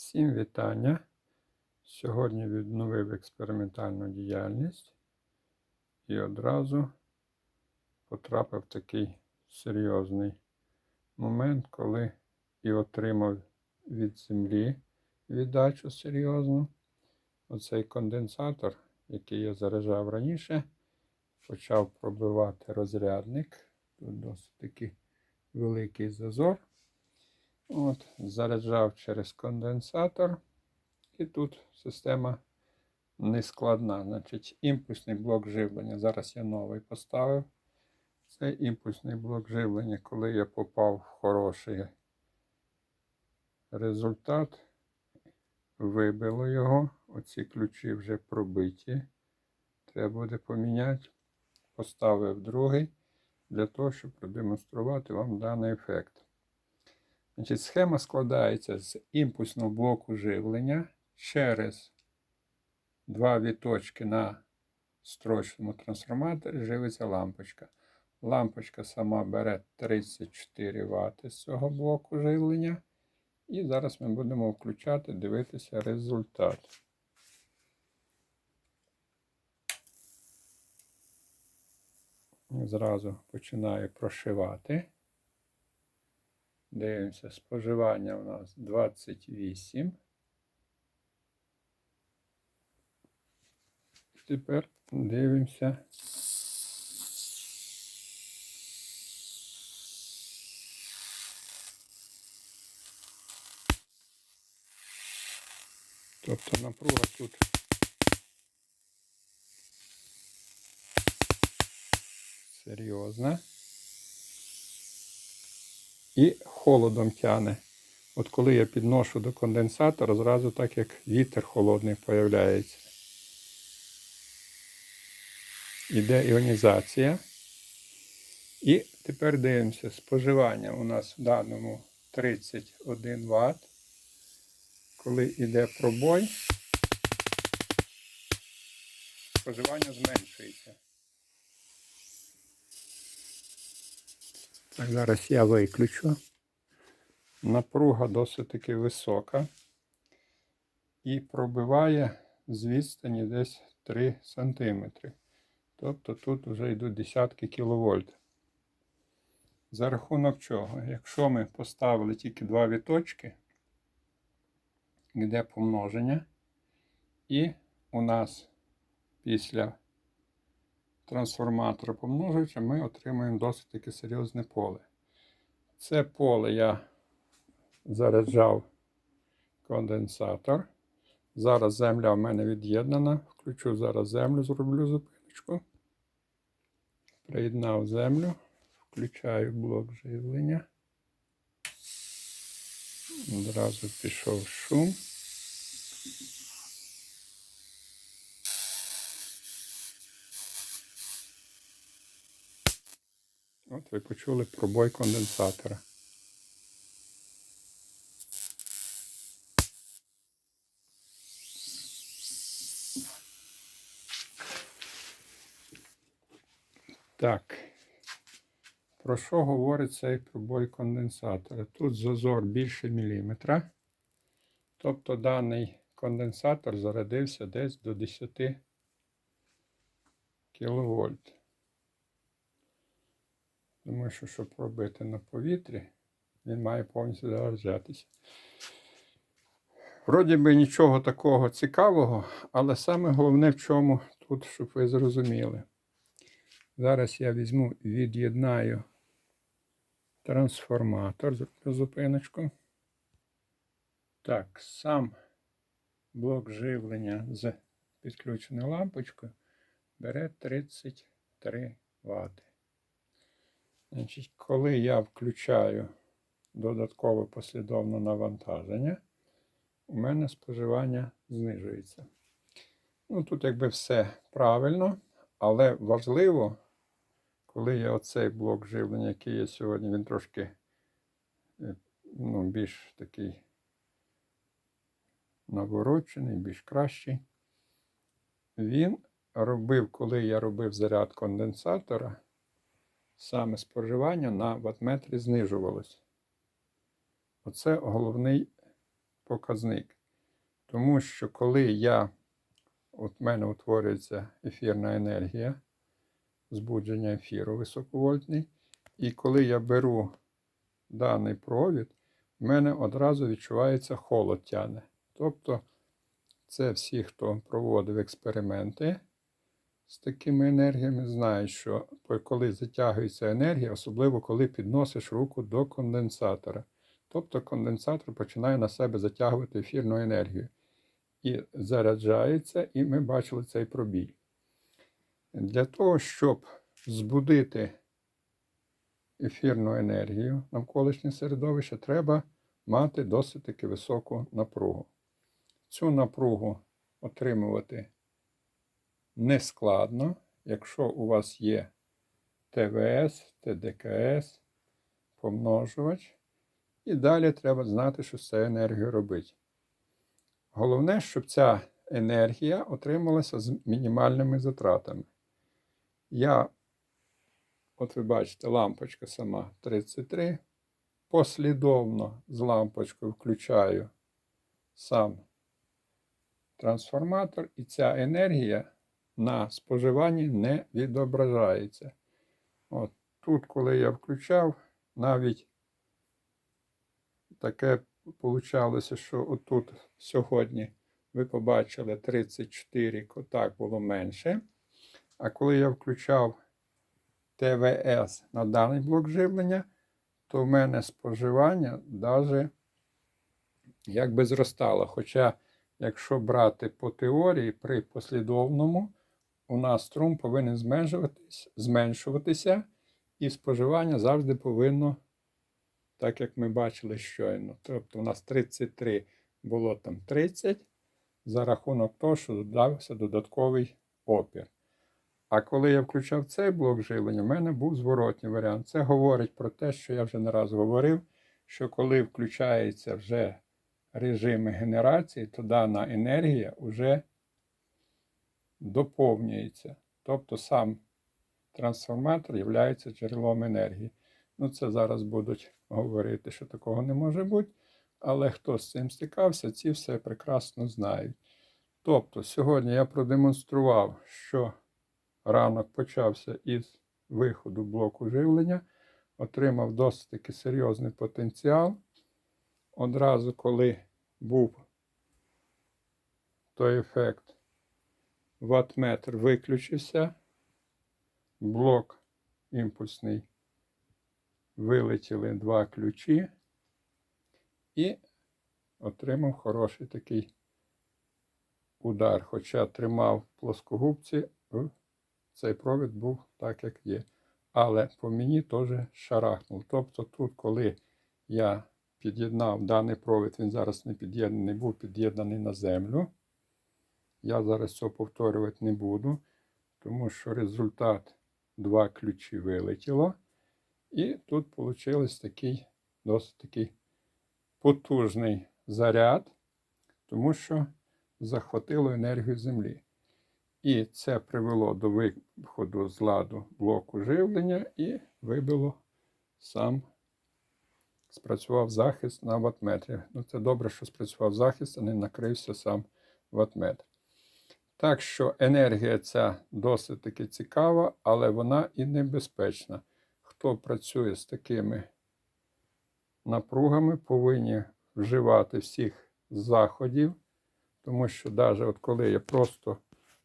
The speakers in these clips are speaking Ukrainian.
Всім вітання. Сьогодні відновив експериментальну діяльність і одразу потрапив в такий серйозний момент, коли і отримав від землі віддачу серйозну. Оцей конденсатор, який я заряджав раніше, почав пробивати розрядник. Тут досить такий великий зазор. От, заряджав через конденсатор. І тут система нескладна. Значить, імпульсний блок живлення. Зараз я новий поставив. Це імпульсний блок живлення, коли я попав в хороший результат, вибило його. Оці ключі вже пробиті. Треба буде поміняти. Поставив другий для того, щоб продемонструвати вам даний ефект. Значить, Схема складається з імпульсного блоку живлення через два віточки на строчному трансформаторі живиться лампочка. Лампочка сама бере 34 Вт з цього блоку живлення. І зараз ми будемо включати, дивитися результат. Зразу починаю прошивати. Дивимося, споживання у нас 28. Тепер дивимося. Тобто напруга тут серйозна. І холодом тяне. От коли я підношу до конденсатора, зразу так як вітер холодний появляється. Іде іонізація. І тепер дивимося, споживання у нас в даному 31 Вт. Коли йде пробой, споживання зменшується. Так, зараз я виключу. Напруга досить таки висока і пробиває з відстані десь 3 см. Тобто тут вже йдуть десятки кіловольт. За рахунок чого? Якщо ми поставили тільки два віточки, йде помноження, і у нас після трансформатора помножуючи, ми отримуємо досить таки серйозне поле. Це поле я заряджав конденсатор. Зараз земля в мене від'єднана. Включу зараз землю, зроблю зупиночку. Приєднав землю, включаю блок живлення. Одразу пішов шум. От ви почули пробой конденсатора. Так. Про що говорить цей пробой конденсатора? Тут зазор більше міліметра. Тобто даний конденсатор зарядився десь до 10 кВт. Тому що, щоб пробити на повітрі, він має повністю заряджатися. Вроді би нічого такого цікавого, але саме головне в чому тут, щоб ви зрозуміли. Зараз я візьму, від'єднаю трансформатор, зупиночку. Так, сам блок живлення з підключеною лампочкою бере 33 Вт. Значить, коли я включаю додаткове послідовне навантаження, у мене споживання знижується. Ну, тут якби все правильно, але важливо, коли є оцей блок живлення, який є сьогодні, він трошки е, ну, більш такий наворочений, більш кращий. Він робив, коли я робив заряд конденсатора саме споживання на ватметрі знижувалось. Оце головний показник. Тому що коли я, от в мене утворюється ефірна енергія, збудження ефіру високовольтний, і коли я беру даний провід, в мене одразу відчувається холод тяне. Тобто, це всі, хто проводив експерименти з такими енергіями, знають, що коли затягується енергія, особливо коли підносиш руку до конденсатора. Тобто конденсатор починає на себе затягувати ефірну енергію. І заряджається, і ми бачили цей пробій. Для того, щоб збудити ефірну енергію навколишнє середовище, треба мати досить таки високу напругу. Цю напругу отримувати не складно, якщо у вас є ТВС, ТДКС, помножувач. І далі треба знати, що з цією енергією робити. Головне, щоб ця енергія отрималася з мінімальними затратами. Я, от ви бачите, лампочка сама 33. Послідовно з лампочкою включаю сам трансформатор, і ця енергія на споживанні не відображається. От Тут, коли я включав, навіть таке получалося, що отут сьогодні ви побачили 34, так було менше. А коли я включав ТВС на даний блок живлення, то в мене споживання навіть якби зростало. Хоча, якщо брати по теорії, при послідовному, у нас струм повинен зменшуватись, зменшуватися, і споживання завжди повинно, так як ми бачили щойно. Тобто у нас 33 було там 30 за рахунок того, що додався додатковий опір. А коли я включав цей блок живлення, в мене був зворотній варіант. Це говорить про те, що я вже не раз говорив, що коли включається вже режими генерації, то дана енергія вже доповнюється. Тобто сам трансформатор є джерелом енергії. Ну, це зараз будуть говорити, що такого не може бути. Але хто з цим стикався, ці все прекрасно знають. Тобто, сьогодні я продемонстрував, що ранок почався із виходу блоку живлення, отримав досить таки серйозний потенціал. Одразу, коли був той ефект, ваттметр виключився, блок імпульсний, вилетіли два ключі і отримав хороший такий удар. Хоча тримав плоскогубці, цей провід був так, як є. Але по мені теж шарахнув. Тобто тут, коли я під'єднав даний провід, він зараз не під'єднаний, був під'єднаний на землю. Я зараз цього повторювати не буду, тому що результат два ключі вилетіло. І тут вийшов такий досить такий потужний заряд, тому що захватило енергію Землі. І це привело до виходу з ладу блоку живлення і вибило сам, спрацював захист на ватметрі. Ну, Це добре, що спрацював захист, а не накрився сам ватметр. Так що енергія ця досить таки цікава, але вона і небезпечна. Хто працює з такими напругами, повинні вживати всіх заходів, тому що навіть от коли я просто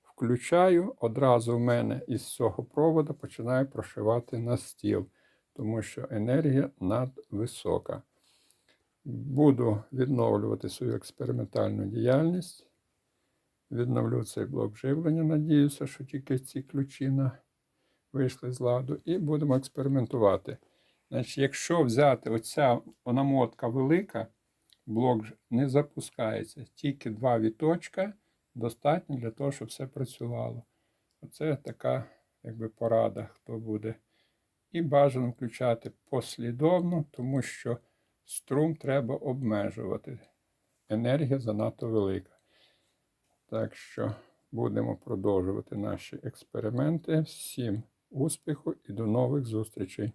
включаю, одразу в мене із цього проводу починає прошивати на стіл, тому що енергія надвисока. Буду відновлювати свою експериментальну діяльність. Відновлю цей блок живлення, надіюся, що тільки ці ключі на... вийшли з ладу. І будемо експериментувати. Значить, Якщо взяти оця намотка велика, блок не запускається. Тільки два віточка достатньо для того, щоб все працювало. Оце така якби, порада, хто буде. І бажано включати послідовно, тому що струм треба обмежувати. Енергія занадто велика. Так що будемо продовжувати наші експерименти. Всім успіху і до нових зустрічей!